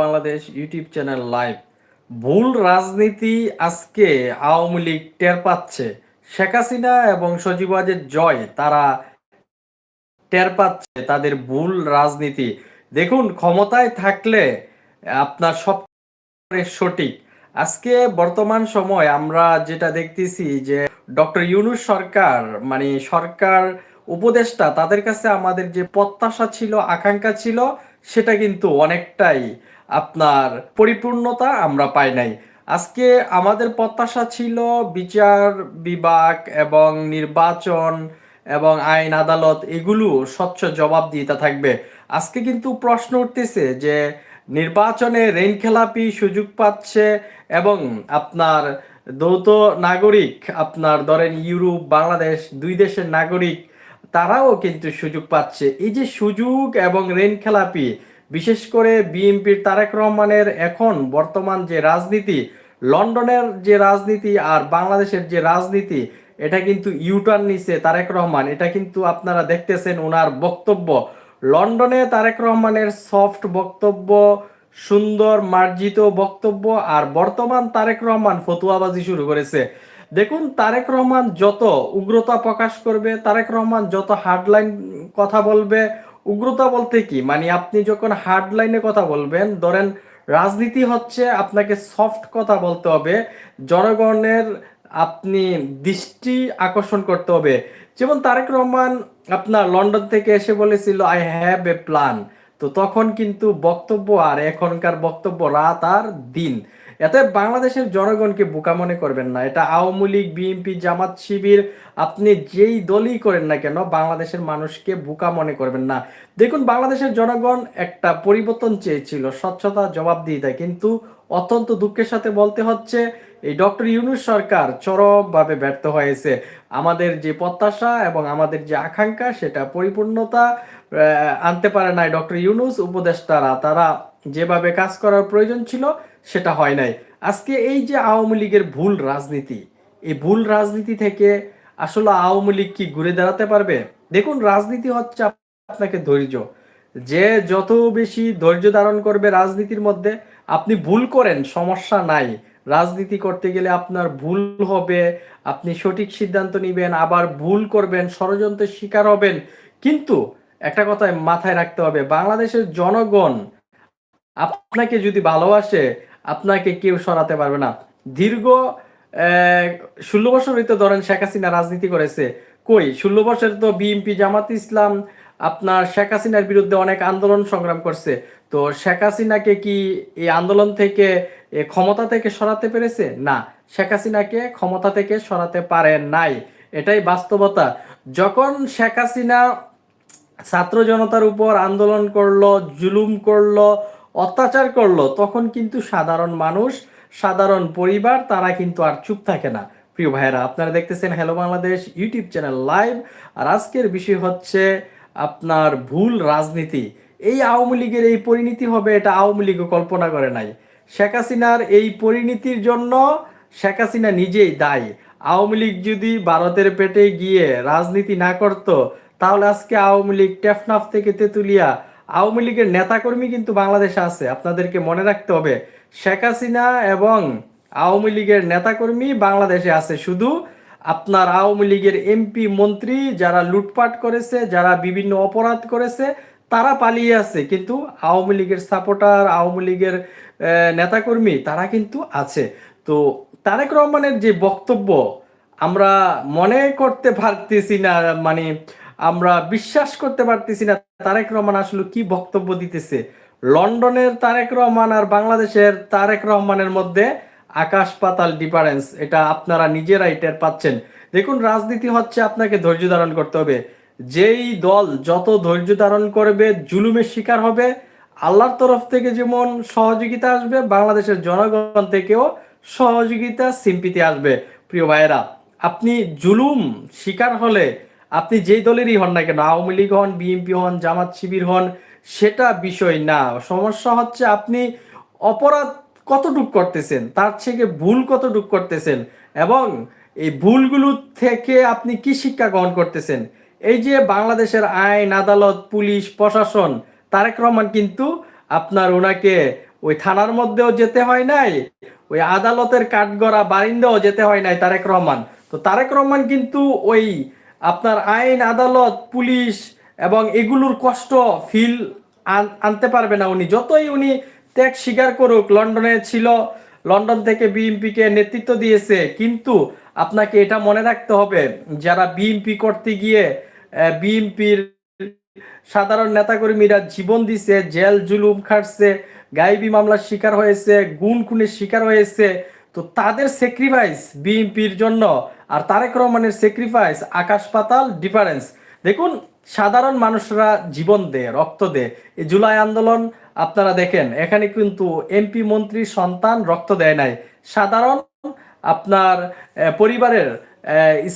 Bangladesh YouTube channel live. ভুল রাজনীতি আজকে আওয়ামী লীগ টের পাচ্ছে। শেখ হাসিনা এবং সজীব ওয়াজেদ জয়, তারা টের পাচ্ছে তাদের ভুল রাজনীতি। দেখুন, ক্ষমতায় থাকলে আপনার সব সঠিক। আজকে বর্তমান সময় আমরা যেটা দেখতেছি যে ডক্টর ইউনুস সরকার মানে সরকার উপদেষ্টা, তাদের কাছে আমাদের যে প্রত্যাশা ছিল, আকাঙ্ক্ষা ছিল, সেটা কিন্তু অনেকটাই আপনার পরিপূর্ণতা আমরা পাই নাই। আজকে আমাদের প্রত্যাশা ছিল বিচার বিভাগ এবং নির্বাচন এবং আইন আদালত এগুলো স্বচ্ছ জবাবদিহিতা থাকবে। আজকে কিন্তু প্রশ্ন উঠতেছে যে নির্বাচনে রেন খেলাপি সুযোগ পাচ্ছে এবং আপনার দৌত নাগরিক, আপনার ধরেন ইউরোপ, বাংলাদেশ দুই দেশের নাগরিক, তারাও কিন্তু সুযোগ পাচ্ছে। এই যে সুযোগ এবং রেন খেলাপি বিশেষ করে বিএনপির তারেক রহমানের এখন বর্তমান যে রাজনীতি, লন্ডনের যে রাজনীতি আর বাংলাদেশের যে রাজনীতি, এটা কিন্তু ইউটার্ন নিছে তারেক রহমান। এটা কিন্তু আপনারা দেখতেছেন ওনার বক্তব্য। লন্ডনে তারেক রহমানের সফট বক্তব্য, সুন্দর মার্জিত বক্তব্য আর বর্তমান তারেক রহমান ফতুয়াবাজি শুরু করেছে। দেখুন, তারেক রহমান যত উগ্রতা প্রকাশ করবে, তারেক রহমান যত হার্ডলাইন কথা বলবে উগ্রতা বলতে কি? মানে আপনি যখন হার্ড লাইনে কথা বলবেন, ধরেন রাজনীতি হচ্ছে আপনাকে সফট কথা বলতে হবে, জনগণের আপনি দৃষ্টি আকর্ষণ করতে হবে। যেমন তারেক রহমান আপনার লন্ডন থেকে এসে বলেছিল আই হ্যাভ এ প্ল্যান তো তখন কিন্তু বক্তব্য আর এখনকার বক্তব্য রাত আর দিন। এতে বাংলাদেশের জনগণকে বোকা মনে করবেন না। এটা আওয়ামী লীগ বিএনপি জামাত, শিবির, আপনি যেই দলই করেন না কেন, বাংলাদেশের মানুষকে বোকা মনে করবেন না। দেখুন, বাংলাদেশের জনগণ একটা পরিবর্তন চেয়েছিল, স্বচ্ছতা জবাবদিহিতা। কিন্তু অত্যন্ত দুঃখের সাথে বলতে হচ্ছে, এই ডক্টর ইউনুস সরকার চরমভাবে ব্যর্থ হয়েছে। আমাদের যে প্রত্যাশা এবং আমাদের যে আকাঙ্ক্ষা, সেটা পরিপূর্ণতা আনতে পারে নাই ডক্টর ইউনুস, উপদেষ্টারা। তারা যেভাবে কাজ করার প্রয়োজন ছিল সেটা হয় নাই। আজকে এই যে আওয়ামী লীগের ভুল রাজনীতি, এই ভুল রাজনীতি থেকে আসলে আওয়ামী লীগ কি ঘুরে দাঁড়াতে পারবে? দেখুন, রাজনীতি হচ্ছে আপনাকে ধৈর্য। যে যত বেশি ধৈর্য ধারণ করবে রাজনীতির মধ্যে, আপনি ভুল করেন, সমস্যা নাই। রাজনীতি করতে গেলে আপনার ভুল হবে, আপনি সঠিক সিদ্ধান্ত নেবেন, আবার ভুল করবেন, ষড়যন্ত্রের শিকার হবেন। কিন্তু একটা কথায় মাথায় রাখতে হবে, বাংলাদেশের জনগণ আপনাকে যদি ভালোবাসে আপনাকে কেউ সরাতে পারবে না। দীর্ঘ ষোলো বছর হইতে ধরেন শেখ হাসিনা রাজনীতি করেছে। কই? ষোলো বছর তো বিএনপি, জামাত ইসলাম, আপনার শেখ হাসিনার বিরুদ্ধে অনেক আন্দোলন সংগ্রাম করছে। তো শেখ হাসিনাকে কি এই আন্দোলন থেকে ক্ষমতা থেকে সরাতে পেরেছে? না, শেখ হাসিনাকে ক্ষমতা থেকে সরাতে পারে নাই। এটাই বাস্তবতা। যখন শেখ হাসিনা ছাত্র জনতার উপর আন্দোলন করল, জুলুম করল অত্যাচার করল, তখন কিন্তু সাধারণ মানুষ, সাধারণ পরিবার, তারা কিন্তু আর চুপ থাকে না। প্রিয় ভাইয়েরা, আপনারা দেখতেছেন hello Bangladesh YouTube channel live আর আজকের বিষয় হচ্ছে আপনার ভুল রাজনীতি। এই আওয়ামী লীগের এই পরিণতি হবে, এটা আওয়ামী লীগও কল্পনা করে নাই। শেখ হাসিনার এই পরিণতির জন্য শেখ হাসিনা নিজেই দায়ী। আওয়ামী লীগ যদি ভারতের পেটে গিয়ে রাজনীতি না করত, তাহলে আজকে আওয়ামী লীগ টেফনাফ থেকে তেতুলিয়া আওয়ামী লীগের নেতাকর্মী কিন্তু বাংলাদেশে আছে। আপনাদেরকে মনে রাখতে হবে, শেখ হাসিনা এবং আওয়ামী লীগের নেতাকর্মী বাংলাদেশে আছে। শুধু আপনার আওয়ামী লীগের এমপি, মন্ত্রী যারা লুটপাট করেছে, যারা বিভিন্ন অপরাধ করেছে, তারা পালিয়ে আছে। কিন্তু আওয়ামী লীগের সাপোর্টার, আওয়ামী লীগের নেতাকর্মী, তারা কিন্তু আছে। তো তারেক রহমানের যে বক্তব্য, আমরা মনে করতে পারতেছি না মানে আমরা বিশ্বাস করতে পারতেছি না তারেক রহমান আসলে কি বক্তব্য দিতেছে। লন্ডনের তারেক রহমান আর বাংলাদেশের তারেক রহমানের মধ্যে আকাশ পাতাল ডিফারেন্স এটা আপনারা নিজেরাই টের পাচ্ছেন। দেখুন, রাজনীতি হচ্ছে আপনাকে ধৈর্য ধারণ করতে হবে। যেই দল যত ধৈর্য ধারণ করবে, জুলুমের শিকার হবে। আল্লাহর তরফ থেকে যেমন সহযোগিতা আসবে, বাংলাদেশের জনগণ থেকেও সহযোগিতা সিম্পিতে আসবে। প্রিয় ভাইয়েরা, আপনি জুলুম শিকার হলে আপনি যেই দলেরই হন না কেন, আওয়ামী লীগ হন, বিএনপি হন, জামাত শিবির হন, সেটা বিষয় না। সমস্যা হচ্ছে আপনি অপরাধ কতটুক করতেছেন, তার থেকে ভুল কতটুক করতেছেন এবং এই ভুলগুলো থেকে আপনি কি শিক্ষা গ্রহণ করতেছেন? এই যে বাংলাদেশের আইন, আদালত, পুলিশ, প্রশাসন, তারেক রহমান কিন্তু আপনার ওনাকে ওই থানার মধ্যেও যেতে হয় নাই, ওই আদালতের কাঠগড়া বারিন্দাও যেতে হয় নাই তারেক রহমান। তো তারেক রহমান কিন্তু ওই আপনার আইন, আদালত, পুলিশ এবং এগুলোর কষ্ট ফিল আনতে পারবে না উনি। যতই উনি ত্যাগ স্বীকার করুক, লন্ডনে ছিল, লন্ডন থেকে বিএনপিকে নেতৃত্ব দিয়েছে, কিন্তু আপনাকে এটা মনে রাখতে হবে, যারা বিএনপি করতে গিয়ে বিএনপির সাধারণ নেতাকর্মীরা জীবন দিছে, জেল, জুলুম খাটছে গাইবি মামলার শিকার হয়েছে গুণ খুনের শিকার হয়েছে তো তাদের স্যাক্রিফাইস বিএনপির জন্য আর তারেক রহমানের স্যাক্রিফাইস আকাশ পাতাল ডিফারেন্স দেখুন, সাধারণ মানুষরা জীবন দেয় রক্ত দেয় এই জুলাই আন্দোলন, আপনারা দেখেন, এখানে কিন্তু এমপি মন্ত্রী সন্তান রক্ত দেয় নাই। সাধারণ আপনার পরিবারের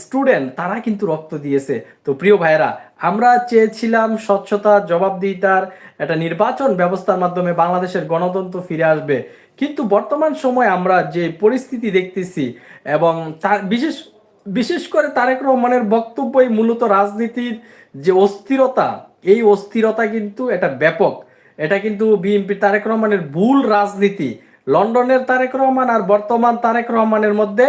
স্টুডেন্ট তারা কিন্তু রক্ত দিয়েছে। তো প্রিয় ভাইরা আমরা চেয়েছিলাম স্বচ্ছতা, জবাবদিহিতার একটা নির্বাচন ব্যবস্থার মাধ্যমে বাংলাদেশের গণতন্ত্র ফিরে আসবে। কিন্তু বর্তমান সময় আমরা যে পরিস্থিতি দেখতেছি এবং তার বিশেষ বিশেষ করে তারেক রহমানের বক্তব্যই মূলত রাজনীতির যে অস্থিরতা, এই অস্থিরতা কিন্তু এটা ব্যাপক। এটা কিন্তু বিএনপি তারেক রহমানের ভুল রাজনীতি। লন্ডনের তারেক রহমান আর বর্তমান তারেক রহমানের মধ্যে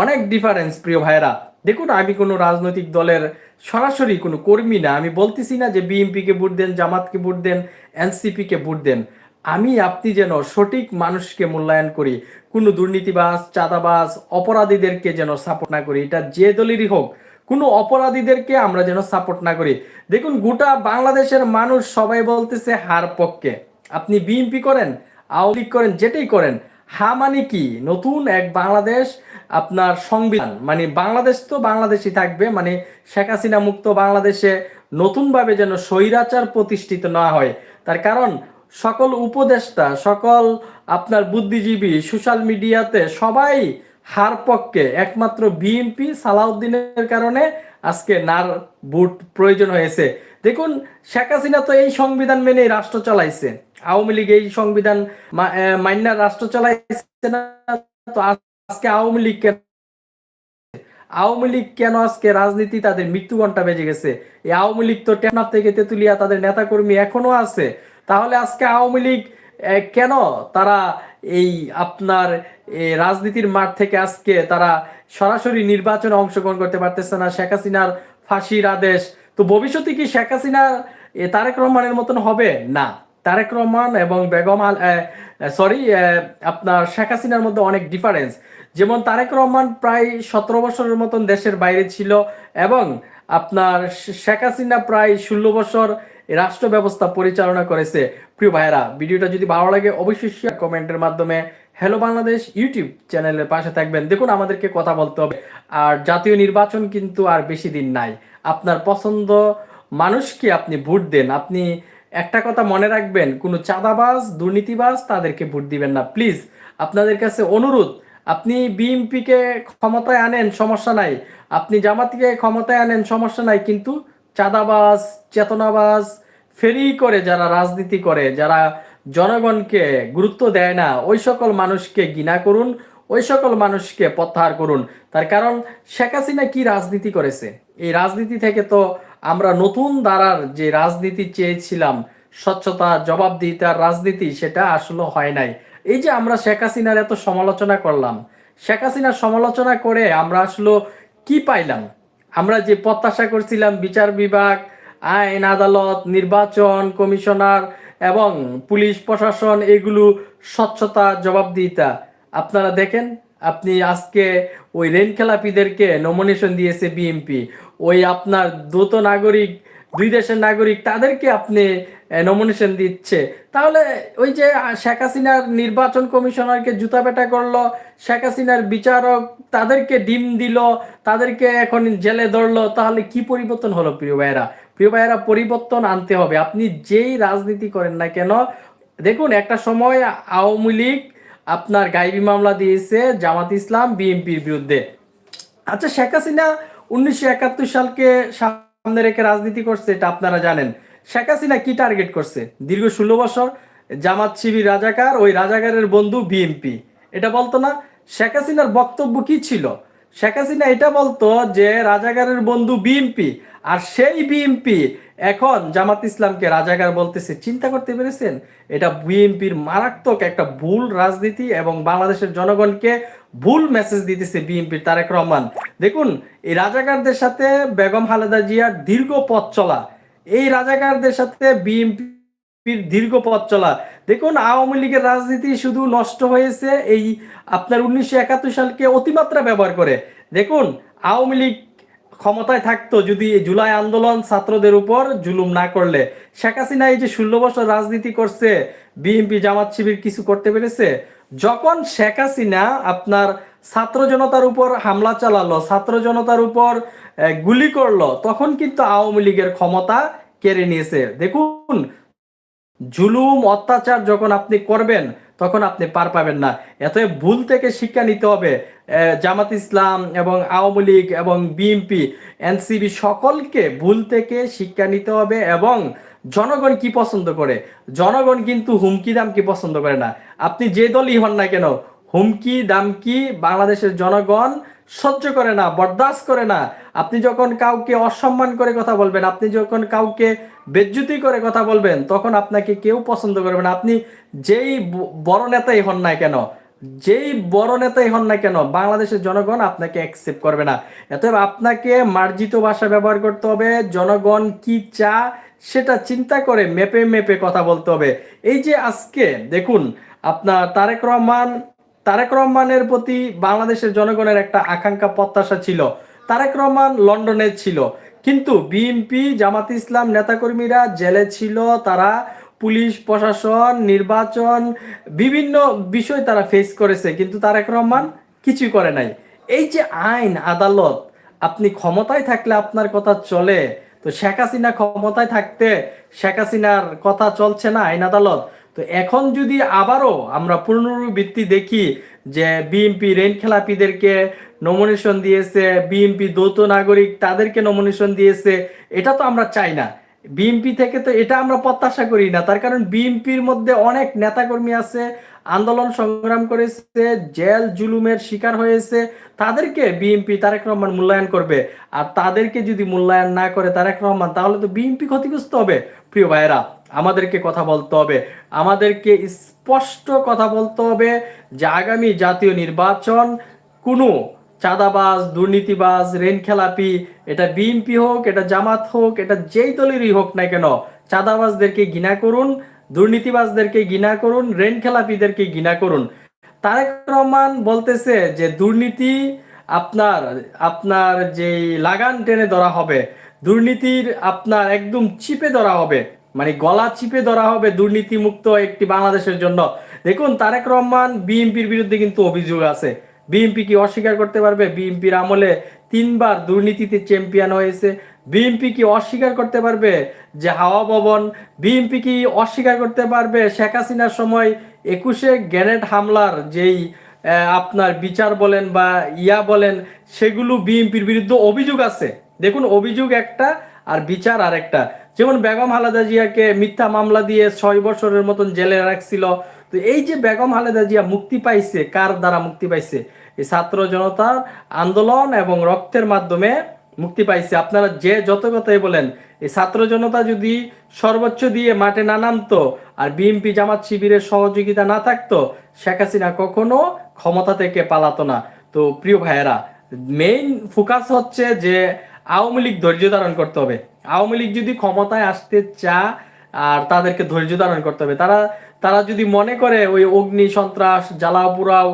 অনেক ডিফারেন্স প্রিয় ভাইরা দেখুন, আমি কোনো রাজনৈতিক দলের সরাসরি কোনো কর্মী না। আমি বলতেছি না যে বিএনপিকে ভোট দেন, জামাতকে ভোট দেন, এনসিপিকে ভোট দেন। আমি আপনি যেন সঠিক মানুষকে মূল্যায়ন করি, কোনো দুর্নীতিবাজ, চাঁদাবাজ, অপরাধীদেরকে যেন সাপোর্ট না করি, এটা যে দলেরই হোক, কোনো অপরাধীদেরকে আমরা যেন সাপোর্ট না করি। দেখুন, গোটা বাংলাদেশের মানুষ সবাই বলতেছে হার পক্ষে। আপনি বিএনপি করেন, আওয়ামী লীগ করেন, যেটাই করেন, হা মানে কি? নতুন এক বাংলাদেশ, আপনার সংবিধান। মানে বাংলাদেশ তো বাংলাদেশই থাকবে মানে শেখ হাসিনা মুক্ত বাংলাদেশে নতুনভাবে যেন স্বৈরাচার প্রতিষ্ঠিত না হয়। তার কারণ সকল উপদেষ্টা, সকল আপনার বুদ্ধিজীবী সোশ্যাল মিডিয়াতে সবাই হার পক্ষে, একমাত্র বিএনপি সালাউদ্দিনের কারণে আজকে নার বুট প্রয়োজন হয়েছে। দেখুন, শেখ হাসিনা তো এই সংবিধান মেনে রাষ্ট্র চালাইছে। আওয়ামী লীগ এই সংবিধান মাইনার রাষ্ট্র চালাইছে না, তো আজকে আওয়ামী লীগ আওয়ামী লীগ কেন আজকে রাজনীতি তাদের মৃত্যু ঘণ্টা বেজে গেছে? এই আওয়ামী লীগ তো টেকনাফ থেকে তেতুলিয়া তাদের নেতাকর্মী এখনও আছে। তাহলে আজকে আওয়ামী লীগ কেন তারা এই আপনার রাজনীতির মাঠ থেকে আজকে তারা সরাসরি নির্বাচনে অংশগ্রহণ করতে পারতেছে না? শেখ হাসিনার ফাঁসির আদেশ। তো ভবিষ্যতে কি শেখ হাসিনা তারেক রহমানের মতন হবে? না। তারেক রহমান এবং বেগম আল সরি আপনার শেখ হাসিনার মধ্যে অনেক ডিফারেন্স যেমন তারেক রহমান প্রায় সতেরো বছরের মতন দেশের বাইরে ছিল এবং আপনার শেখ হাসিনা প্রায় ষোলো বছর রাষ্ট্র ব্যবস্থা পরিচালনা করেছে। প্রিয় ভাইরা ভিডিওটা যদি ভালো লাগে, অবশ্যই কমেন্টের মাধ্যমে হ্যালো বাংলাদেশ ইউটিউব চ্যানেলের পাশে থাকবেন। দেখুন আমাদেরকে কথা বলতে হবে। আর জাতীয় নির্বাচন কিন্তু আর বেশি দিন নাই। আপনার পছন্দ মানুষকে আপনি ভোট দেন। আপনি একটা কথা মনে রাখবেন, কোনো চাঁদাবাজ, দুর্নীতিবাজ তাদেরকে ভোট দিবেন না। প্লিজ আপনাদের কাছে অনুরোধ, আপনি বিএমপিকে ক্ষমতায় আনেন, সমস্যা নাই। আপনি জামাতিকে ক্ষমতায় আনেন, সমস্যা নাই। কিন্তু চাঁদাবাজ, চেতনাবাজ, ফেরি করে যারা রাজনীতি করে, যারা জনগণকে গুরুত্ব দেয় না, ওই সকল মানুষকে ঘৃণা করুন, ওই সকল মানুষকে প্রত্যাহার করুন। তার কারণ, শেখ হাসিনা কি রাজনীতি করেছে? এই রাজনীতি থেকে তো আমরা নতুন দ্বারার যে রাজনীতি চেয়েছিলাম, স্বচ্ছতা, জবাবদিহিতার রাজনীতি, সেটা আসলে হয় নাই। এই যে আমরা শেখ হাসিনার এত সমালোচনা করলাম, শেখ হাসিনার সমালোচনা করে আমরা আসলে কি পাইলাম? আমরা যে প্রত্যাশা করছিলাম বিচার বিভাগ, আইন, আদালত, নির্বাচন কমিশনার এবং পুলিশ প্রশাসন এগুলো স্বচ্ছতা, জবাবদিহিতা। আপনারা দেখেন, আপনি আজকে ওই রেন খেলাপিদেরকে নমিনেশন দিয়েছে বিএমপি ওই আপনার দ্রুত নাগরিক, দুই দেশের নাগরিক, তাদেরকে আপনি নমিনেশন দিচ্ছে। তাহলে ওই যে শেখ হাসিনার নির্বাচন কমিশনারকে জুতা পেটা করল, শেখ হাসিনার বিচারক তাদেরকে ডিম দিল, তাদেরকে এখন জেলে ধরলো, তাহলে কি পরিবর্তন হলো প্রিয় ভাইয়েরা? প্রিয় ভাইয়েরা, পরিবর্তন আনতে হবে। আপনি যেই রাজনীতি করেন না কেন, দেখুন একটা সময় আওয়ামী লীগ আপনার গাইবি মামলা দিয়েছে জামাত ইসলাম, বিএনপির বিরুদ্ধে। আচ্ছা শেখ হাসিনা উনিশশো একাত্তর সালকে সামনে রেখে রাজনীতি করছে, এটা আপনারা জানেন। শেখ হাসিনা কি টার্গেট করছে? দীর্ঘ ষোলো বছর জামাত শিবির রাজাকার, ওই রাজাকারের বন্ধু বিএনপি এটা বলতো না? শেখ হাসিনার বক্তব্য কি ছিল? শেখ হাসিনা এটা বলতো যে, রাজাকারের বন্ধু বিএনপি আর সেই বিএনপি এখন জামাত ইসলামকে রাজাকার বলতেছে। চিন্তা করতে পেরেছেন? এটা বিএনপির মারাত্মক একটা ভুল রাজনীতি এবং বাংলাদেশের জনগণকে ভুল মেসেজ দিতেছে বিএনপির তারেক রহমান। দেখুন, এই রাজাকারদের সাথে বেগম খালেদা জিয়ার দীর্ঘ পথ চলা এই রাজাকারদের সাথে বিএনপির দীর্ঘ পথ চলা। দেখুন, আওয়ামী লীগের রাজনীতি শুধু নষ্ট হয়েছে এই আপনার উনিশশো একাত্তর সালকে অতিমাত্রা ব্যবহার করে। দেখুন, আওয়ামী লীগ ক্ষমতায় থাকতো যদি জুলাই আন্দোলন ছাত্রদের উপর জুলুম না করলে। শেখ হাসিনা এই যে ষোলো বছর রাজনীতি করছে, বিএনপি জামাত শিবির কিছু করতে পেরেছে। যখন শেখ হাসিনা আপনার ছাত্র জনতার উপর হামলা চালালো ছাত্র জনতার উপর গুলি করল, তখন কিন্তু আওয়ামী লীগের ক্ষমতা কেড়ে নিয়েছে। দেখুন, জুলুম, অত্যাচার যখন আপনি করবেন, তখন আপনি পার পাবেন না। এত ভুল থেকে শিক্ষা নিতে হবে। জামাত ইসলাম এবং আওয়ামী লীগ এবং বিএনপি এনসিবি সকলকে ভুল থেকে শিক্ষা নিতে হবে এবং জনগণ কি পছন্দ করে? জনগণ কিন্তু হুমকি দাম কি পছন্দ করে না। আপনি যে দলই হন না কেন হুমকি, দামকি বাংলাদেশের জনগণ সহ্য করে না, বরদাস্ত করে না। আপনি যখন কাউকে অসম্মান করে কথা বলবেন, আপনি যখন কাউকে বেজ্জুতি করে কথা বলবেন, তখন আপনাকে কেউ পছন্দ করবে না। আপনি যেই বড় নেতাই হন না কেন, যেই বড় নেতাই হন না কেন, বাংলাদেশের জনগণ আপনাকে অ্যাকসেপ্ট করবে না। অতএব আপনাকে মার্জিত ভাষা ব্যবহার করতে হবে, জনগণ কি চা সেটা চিন্তা করে মেপে মেপে কথা বলতে হবে। এই যে আজকে, দেখুন, আপনার তারেক রহমান তারেক রহমানের প্রতি বাংলাদেশের জনগণের একটা আকাঙ্ক্ষা, প্রত্যাশা ছিল। তারেক রহমান লন্ডনে ছিল। কিন্তু বিএনপি, জামাত ইসলাম, নেতাকর্মীরা জেলে ছিল। তারা পুলিশ, প্রশাসন, নির্বাচন, বিভিন্ন বিষয় তারা ফেস করেছে। কিন্তু তারেক রহমান কিছুই করে নাই। এই যে আইন, আদালত, আপনি ক্ষমতায় থাকলে আপনার কথা চলে। তো শেখ হাসিনা ক্ষমতায় থাকতে শেখ হাসিনার কথা চলছে না আইন আদালত। তো এখন যদি আবারও আমরা পুনরাবৃত্তি দেখি যে বিএনপি রেন খেলাপিদেরকে নমিনেশন দিয়েছে, বিএনপি দ্বৈত নাগরিক তাদেরকে নমিনেশন দিয়েছে, এটা তো আমরা চাই না। বিএনপি থেকে তো এটা আমরা প্রত্যাশা করি না। তার কারণ বিএনপির মধ্যে অনেক নেতাকর্মী আছে, আন্দোলন সংগ্রাম করেছে, জেল জুলুমের শিকার হয়েছে, তাদেরকে বিএনপি তারেক রহমান মূল্যায়ন করবে। আর তাদেরকে যদি মূল্যায়ন না করে তারেক রহমান, তাহলে তো বিএনপি ক্ষতিগ্রস্ত হবে। প্রিয় ভাইয়েরা আমাদেরকে কথা বলতে হবে। আমাদেরকে স্পষ্ট কথা বলতে হবে যে আগামী জাতীয় নির্বাচন কোনো চাঁদাবাজ, দুর্নীতিবাজ রেন খেলাপি এটা বিএনপি হোক, এটা জামাত হোক, এটা যেই দলেরই হোক না কেন, চাঁদাবাজদেরকে ঘৃণা করুন, দুর্নীতিবাজদেরকে ঘৃণা করুন রেন খেলাপিদেরকে ঘৃণা করুন। তারেক রহমান বলতেছে যে দুর্নীতি আপনার আপনার যেই লাগান টেনে ধরা হবে, দুর্নীতির আপনার একদম চিপে ধরা হবে। মানে গলা চিপে ধরা হবে দুর্নীতি মুক্ত একটি বাংলাদেশের জন্য। দেখুন, তারেক রহমান বিএনপির বিরুদ্ধে কিন্তু অভিযোগ আছে। বিএনপি কি অস্বীকার করতে পারবে? বিএনপির আমলে তিনবার দুর্নীতিতে চ্যাম্পিয়ন হয়েছে। বিএনপি কি অস্বীকার করতে পারবে যে হাওয়া ভবন? বিএনপি কি অস্বীকার করতে পারবে শেখ হাসিনার সময় একুশে গ্যানেট হামলার যেই আপনার বিচার বলেন বা ইয়া বলেন, সেগুলো বিএনপির বিরুদ্ধে অভিযোগ আছে। দেখুন, অভিযোগ একটা আর বিচার আরেকটা। যেমন বেগম হালাদা জিয়াকে মিথ্যা মামলা দিয়ে ছয় বছরের মতন জেলে রাখছিল। তো এই যে বেগম হালেদা জিয়া মুক্তি পাইছে, কার দ্বারা মুক্তি পাইছে? এই ছাত্র জনতার আন্দোলন এবং রক্তের মাধ্যমে মুক্তি পাইছে। আপনারা যে যত কথাই বলেন, এই ছাত্র জনতা যদি সর্বোচ্চ দিয়ে মাঠে না নামতো আর বিএনপি জামাত শিবিরের সহযোগিতা না থাকতো, শেখ হাসিনা কখনো ক্ষমতা থেকে পালাতো না। তো প্রিয় ভাইয়েরা মেইন ফোকাস হচ্ছে যে আওয়ামী লীগ ধৈর্য ধারণ করতে হবে। আওয়ামী লীগ যদি ক্ষমতায় আসতে চা আর তাদেরকে ধৈর্য ধারণ করতে হবে। তারা তারা যদি মনে করে ওই অগ্নি, সন্ত্রাস জ্বালাও পুরাও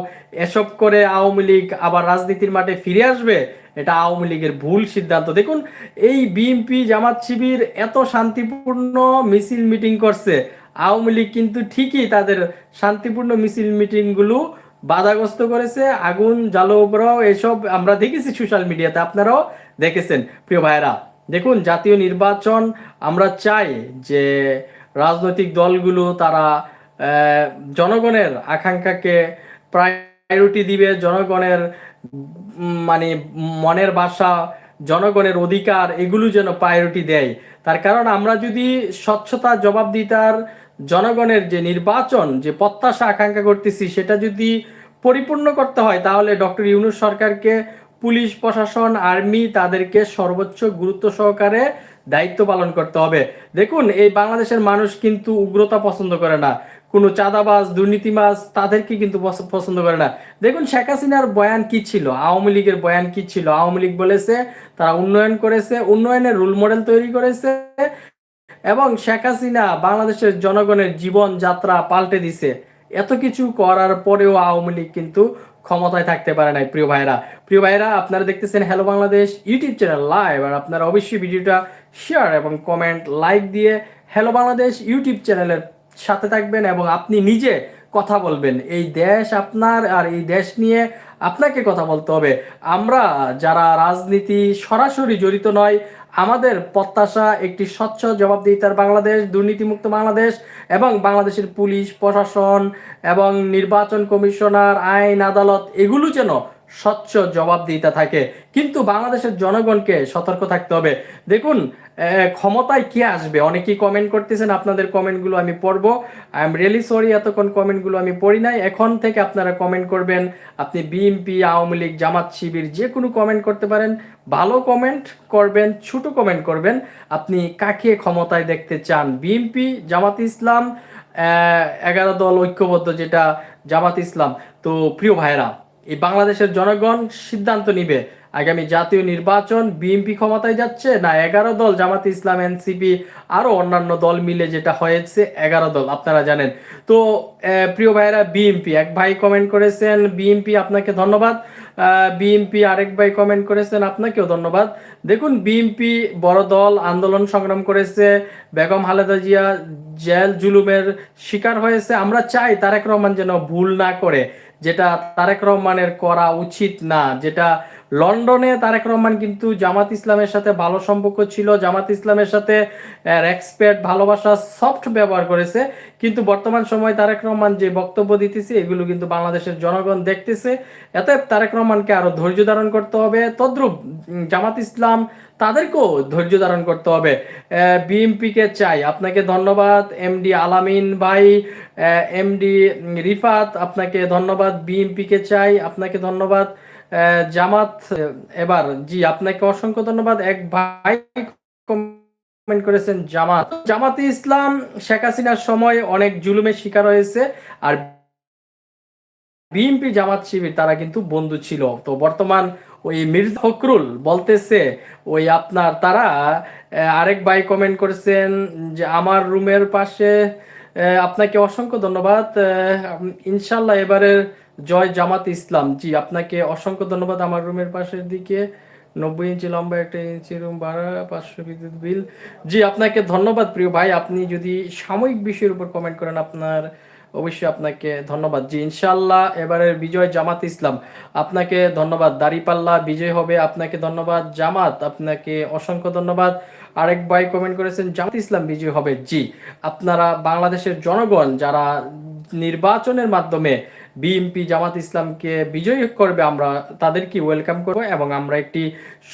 এসব করে আওয়ামী লীগ আবার রাজনীতির মাঠে ফিরে আসবে, এটা আওয়ামী লীগের ভুল সিদ্ধান্ত। দেখুন, এই বিএনপি, জামাত শিবির এত শান্তিপূর্ণ মিছিল মিটিং করছে। আওয়ামী লীগ কিন্তু ঠিকই তাদের শান্তিপূর্ণ মিছিল মিটিংগুলো বাধাগ্রস্ত করেছে। আগুন জ্বালো উপরাও এসব আমরা দেখেছি সোশ্যাল মিডিয়াতে। আপনারাও দেখেছেন? প্রিয় ভাইরা দেখুন, জাতীয় নির্বাচন আমরা চাই যে রাজনৈতিক দলগুলো তারা জনগণের আকাঙ্ক্ষাকে প্রায়োরিটি দিবে, জনগণের মানে মনের বাসা জনগণের অধিকার, এগুলো যেন প্রায়োরিটি দেয়। তার কারণ আমরা যদি স্বচ্ছতা, জবাবদিহিতার জনগণের যে নির্বাচন, যে প্রত্যাশা, আকাঙ্ক্ষা করতেছি, সেটা যদি পরিপূর্ণ করতে হয়, তাহলে ডক্টর ইউনুস সরকারকে পুলিশ, প্রশাসন, আর্মি তাদেরকে সর্বোচ্চ গুরুত্ব সহকারে দায়িত্ব পালন করতে হবে। দেখুন, এই বাংলাদেশের মানুষ কিন্তু উগ্রতা পছন্দ করে না। কোনো চাঁদাবাজ দুর্নীতিবাজ তাদেরকে কিন্তু পছন্দ করে না। দেখুন, শেখ হাসিনার বয়ান কি ছিল? আওয়ামী লীগের বয়ান কি ছিল? আওয়ামী লীগ বলেছে, তারা উন্নয়ন করেছে, উন্নয়নের রোল মডেল তৈরি করেছে এবং শেখ হাসিনা বাংলাদেশের জনগণের জীবন যাত্রা পাল্টে দিছে। এত কিছু করার পরেও আওয়ামী লীগ কিন্তু ক্ষমতায় থাকতে পারে নাই, প্রিয় ভাইরা প্রিয় ভাইরা আপনারা দেখতেছেন hello Bangladesh YouTube channel live আর আপনারা অবশ্যই ভিডিওটা শেয়ার এবং কমেন্ট লাইক দিয়ে হ্যালো বাংলাদেশ ইউটিউব চ্যানেলের সাথে থাকবেন এবং আপনি নিজে কথা বলবেন। এই দেশ আপনার আর এই দেশ নিয়ে আপনাকে কথা বলতে হবে। আমরা যারা রাজনীতি সরাসরি জড়িত নয়, আমাদের প্রত্যাশা একটি স্বচ্ছ জবাবদিহিতার বাংলাদেশ, দুর্নীতিমুক্ত বাংলাদেশ এবং বাংলাদেশের পুলিশ, প্রশাসন এবং নির্বাচন কমিশনার, আইন, আদালত, এগুলো যেন স্বচ্ছ জবাবদিহিতা থাকে। কিন্তু বাংলাদেশের জনগণকে সতর্ক থাকতে হবে। দেখুন ক্ষমতায় কে আসবে? অনেকেই কমেন্ট করতেছেন, আপনাদের কমেন্টগুলো আমি পড়ব। আই এম রিয়েলি সরি এতক্ষণ কমেন্টগুলো আমি পড়ি নাই। এখন থেকে আপনারা কমেন্ট করবেন। আপনি বিএনপি আওয়ামী লীগ, জামাত, শিবির, যে কোনো কমেন্ট করতে পারেন। ভালো কমেন্ট করবেন, ছোট কমেন্ট করবেন। আপনি কাকে ক্ষমতায় দেখতে চান? বিএনপি জামাত ইসলাম এগারো দল ঐক্যবদ্ধ যেটা জামাত ইসলাম। তো প্রিয় ভাইরা এই বাংলাদেশের জনগণ সিদ্ধান্ত নিবে। আগামী জাতীয় নির্বাচন বিএনপি ক্ষমতায় যাচ্ছে না এগারো দল? জামাত ইসলাম, এনসিপি, আরও অন্যান্য দল মিলে যেটা হয়েছে, এগারো দল। আপনারা জানেন। তো প্রিয় ভাইরা বিএনপি, এক ভাই কমেন্ট করেছেন, বিএনপি আপনাকে ধন্যবাদ। বিএনপি আরেক ভাই কমেন্ট করেছেন, আপনাকেও ধন্যবাদ। দেখুন, বিএনপি বড় দল, আন্দোলন সংগ্রাম করেছে, বেগম খালেদা জিয়া জেল জুলুমের শিকার হয়েছে। আমরা চাই তারেক রহমান যেন ভুল না করে। যেটা তারেক রহমানের করা উচিত না, যেটা লন্ডনে তারেক রহমান কিন্তু জামাত ইসলামের সাথে ভালো সম্পর্ক ছিল, জামাত ইসলামের সাথে রেসপেক্ট ভালোবাসা সফট ব্যবহার করেছে, কিন্তু বর্তমান সময় তারেক রহমান যে বক্তব্য দিতেছে, এগুলো কিন্তু বাংলাদেশের জনগণ দেখতেছে। এতএব তারেক রহমানকে আরও ধৈর্য ধারণ করতে হবে। তদ্রুপ জামাত ইসলাম তাদেরকেও ধৈর্য ধারণ করতে হবে। বিএমপিকে চাই। আপনাকে ধন্যবাদ, এমডি আলামিন ভাই। এমডি রিফাত, আপনাকে ধন্যবাদ, বিএমপিকে চাই। আপনাকে ধন্যবাদ জামাত। এবার, জি, আপনাকে অসংখ্য ধন্যবাদ। এক ভাই কমেন্ট করেছেন, জামাত। জামাতে ইসলাম, শেখ হাসিনার সময় অনেক জুলুমের শিকার হয়েছে। আর বিএনপি জামাত শিবির, তারা কিন্তু বন্ধু ছিল। তো বর্তমান ওই মির্জা ফখরুল বলতেছে, ওই আপনার তারা আরেক ভাই কমেন্ট করেছেন যে আমার রুমের পাশে আপনাকে অসংখ্য ধন্যবাদ ইনশাল্লাহ এবারের জয় জামাত ইসলাম। জি, আপনাকে অসংখ্য ধন্যবাদ আমার রুমের পাশের দিকে। নব্বই ইঞ্চি লম্বা একটা ইঞ্চি রুম ভাড়া, পাঁচশো বিদ্যুৎ বিল। জি, আপনাকে ধন্যবাদ প্রিয় ভাই। আপনি যদি সাময়িক বিষয়ের উপর কমেন্ট করেন আপনার অবশ্যই আপনাকে ধন্যবাদ জি। ইনশাল্লাহ এবারের বিজয় জামাত ইসলাম। আপনাকে ধন্যবাদ। দাড়িপাল্লা বিজয় হবে। আপনাকে ধন্যবাদ। জামাত, আপনাকে অসংখ্য ধন্যবাদ। আরেক ভাই কমেন্ট করেছেন, জামাত ইসলাম বিজয় হবে। জি, আপনারা বাংলাদেশের জনগণ যারা নির্বাচনের মাধ্যমে বিএনপি জামাত ইসলামকে বিজয়ী করবে, আমরা তাদেরকে ওয়েলকাম করব এবং আমরা একটি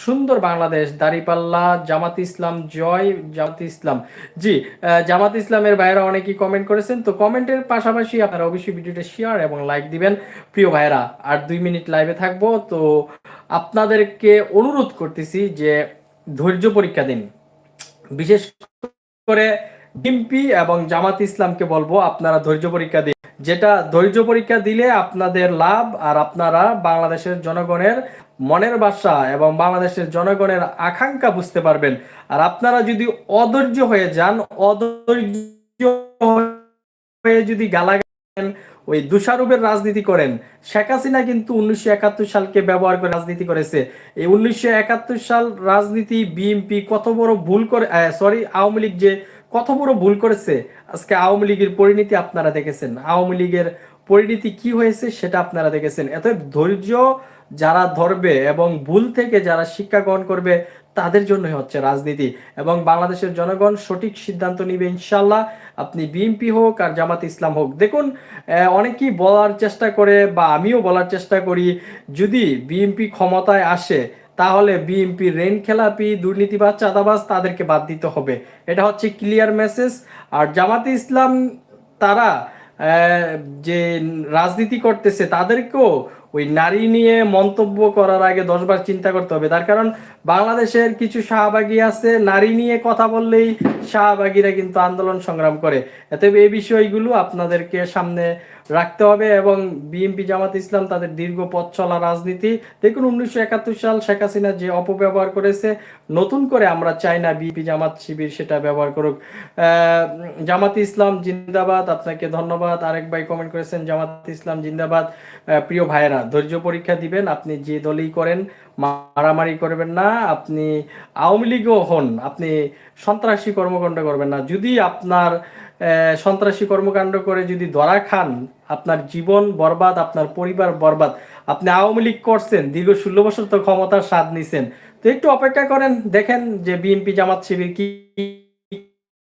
সুন্দর বাংলাদেশ, দাঁড়িপাল্লা, জামাত ইসলাম, জয় জামাত ইসলাম। জি জামাত ইসলামের ভাইয়েরা অনেকেই কমেন্ট করেছেন, তো কমেন্টের পাশাপাশি আপনারা অবশ্যই ভিডিওটা শেয়ার এবং লাইক দিবেন। প্রিয় ভাইয়েরা, আর দুই মিনিট লাইভে থাকব, তো আপনাদেরকে অনুরোধ করতেছি যে ধৈর্য পরীক্ষা দিন। বিশেষ করে বিএনপি এবং জামাত ইসলামকে বলব, আপনারা ধৈর্য পরীক্ষা দিন। যেটা ধৈর্য পরীক্ষা দিলে আপনাদের লাভ আর আপনারা বাংলাদেশের জনগণের মনের বাসা এবং বাংলাদেশের জনগণের আকাঙ্ক্ষা বুঝতে পারবেন। আর আপনারা যদি অধৈর্য হয়ে যান, অধৈর্য হয়ে যদি গালা ওই দুষারূপের রাজনীতি করেন, শেখ হাসিনা কিন্তু উনিশশো একাত্তর সালকে ব্যবহার করে রাজনীতি করেছে। এই উনিশশো একাত্তর সাল রাজনীতি, বিএনপি কত বড় ভুল করে সরি আওয়ামী লীগ যে কত বড় ভুল করেছে। আজকে আওয়ামী লীগের পরিণতি আপনারা দেখেছেন। আওয়ামী লীগের পরিণতি কি হয়েছে সেটা আপনারা দেখেছেন। এত ধৈর্য যারা ধরবে এবং ভুল থেকে যারা শিক্ষা গ্রহণ করবে, তাদের জন্যই হচ্ছে রাজনীতি। এবং বাংলাদেশের জনগণ সঠিক সিদ্ধান্ত নিবে ইনশাল্লাহ আপনি বিএনপি হোক আর জামাত ইসলাম হোক। দেখুন অনেকেই বলার চেষ্টা করে বা আমিও বলার চেষ্টা করি, যদি বিএনপি ক্ষমতায় আসে তাহলে বিএনপি রেন খেলাপি, দুর্নীতিবাজ, চাঁদাবাজ তাদেরকে বাদ দিতে হবে। এটা হচ্ছে ক্লিয়ার মেসেজ আর জামাতে ইসলাম, তারা যে রাজনীতি করতেছে, তাদেরকেও ওই নারী নিয়ে মন্তব্য করার আগে দশবার চিন্তা করতে হবে। তার কারণ বাংলাদেশের কিছু শাহবাগী আছে, নারী নিয়ে কথা বললেই শাহবাগীরা কিন্তু আন্দোলন সংগ্রাম করে। অতএব এই বিষয়গুলো আপনাদেরকে সামনে রাখতে হবে এবং বিএনপি, জামাত ইসলাম তাদের দীর্ঘ পথ চলা রাজনীতি। দেখুন, উনিশশো একাত্তর সাল শেখ হাসিনা যে অপব্যবহার করেছে, নতুন করে আমরা চাই না বিএনপি, জামাত শিবির সেটা ব্যবহার করুক। জামাত ইসলাম জিন্দাবাদ, আপনাকে ধন্যবাদ। আরেক ভাই কমেন্ট করেছেন, জামাত ইসলাম জিন্দাবাদ। প্রিয় ভাইয়েরা, ধৈর্য পরীক্ষা দিবেন, আপনি যে দলই করেন, মারামারি করবেন না, আপনি আওয়ামী লীগও হন, আপনি সন্ত্রাসী কর্মকাণ্ড করবেন না। যদি আপনার সন্ত্রাসী কর্মকাণ্ড করে যদি ধরা খান, আপনার জীবন বরবাদ, আপনার পরিবার বরবাদ, আপনি আওয়ামী লীগ করছেন, দীর্ঘ ষোলো বছর তো ক্ষমতার স্বাদ নিছেন। তো একটু অপেক্ষা করেন, দেখেন যে বিএনপি জামাত শিবির কি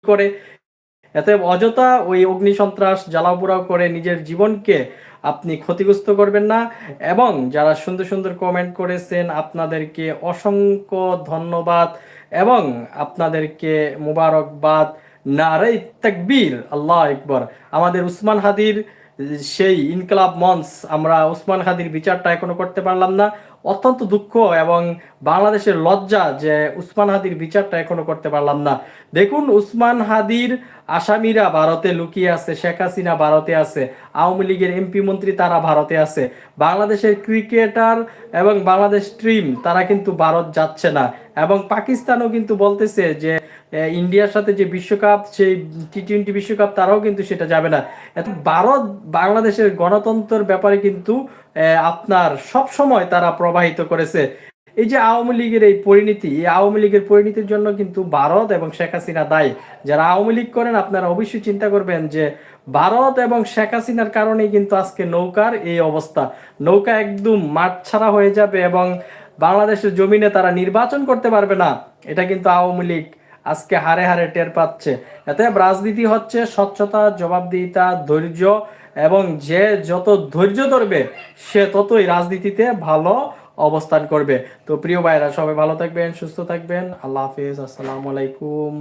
করে। এতে অযথা ওই অগ্নি সন্ত্রাস জ্বালাও পোড়াও করে নিজের জীবনকে আপনি ক্ষতিগ্রস্ত করবেন না এবং যারা সুন্দর সুন্দর কমেন্ট করেছেন, আপনাদেরকে অসংখ্য ধন্যবাদ এবং আপনাদেরকে মোবারকবাদ। নারে তাকবীর, আল্লাহ একবার আমাদের উসমান হাদির সেই ইনকলাব মঞ্চ আমরা উসমান হাদির বিচারটা এখনও করতে পারলাম না। অত্যন্ত দুঃখ এবং বাংলাদেশের লজ্জা যে উসমান হাদির বিচারটা এখনও করতে পারলাম না। দেখুন, উসমান হাদির আসামিরা ভারতে লুকিয়ে আছে, শেখ হাসিনা ভারতে আছে, আওয়ামী লীগের এমপি মন্ত্রী তারা ভারতে আছে। বাংলাদেশের ক্রিকেটার এবং বাংলাদেশ টিম তারা কিন্তু ভারত যাচ্ছে না। এবং পাকিস্তানও কিন্তু বলতেছে যে ইন্ডিয়ার সাথে যে বিশ্বকাপ, সেই টি টোয়েন্টি বিশ্বকাপ, তারাও কিন্তু সেটা যাবে না। এত ভারত বাংলাদেশের গণতন্ত্রের ব্যাপারে কিন্তু আপনার সব সময় তারা প্রবাহিত করেছে। এই যে আওয়ামী লীগের এই পরিণতি, এই আওয়ামী লীগের পরিণতির জন্য কিন্তু ভারত এবং শেখ হাসিনা দায়ী। যারা আওয়ামী লীগ করেন, আপনারা অবশ্যই চিন্তা করবেন যে, ভারত এবং শেখ হাসিনার কারণেই কিন্তু আজকে নৌকার এই অবস্থা। নৌকা একদম মাঠ ছাড়া হয়ে যাবে এবং বাংলাদেশের জমিনে তারা নির্বাচন করতে পারবে না। এটা কিন্তু আওয়ামী লীগ আজকে হারে হারে টের পাচ্ছে। এতে রাজনীতি হচ্ছে স্বচ্ছতা, জবাবদিহিতা, ধৈর্য এবং যে যত ধৈর্য ধরবে, সে ততই রাজনীতিতে ভালো অবস্থান করবে। তো প্রিয় ভাইরা, সবাই ভালো থাকবেন, সুস্থ থাকবেন। আল্লাহ হাফিজ, আসসালামু আলাইকুম।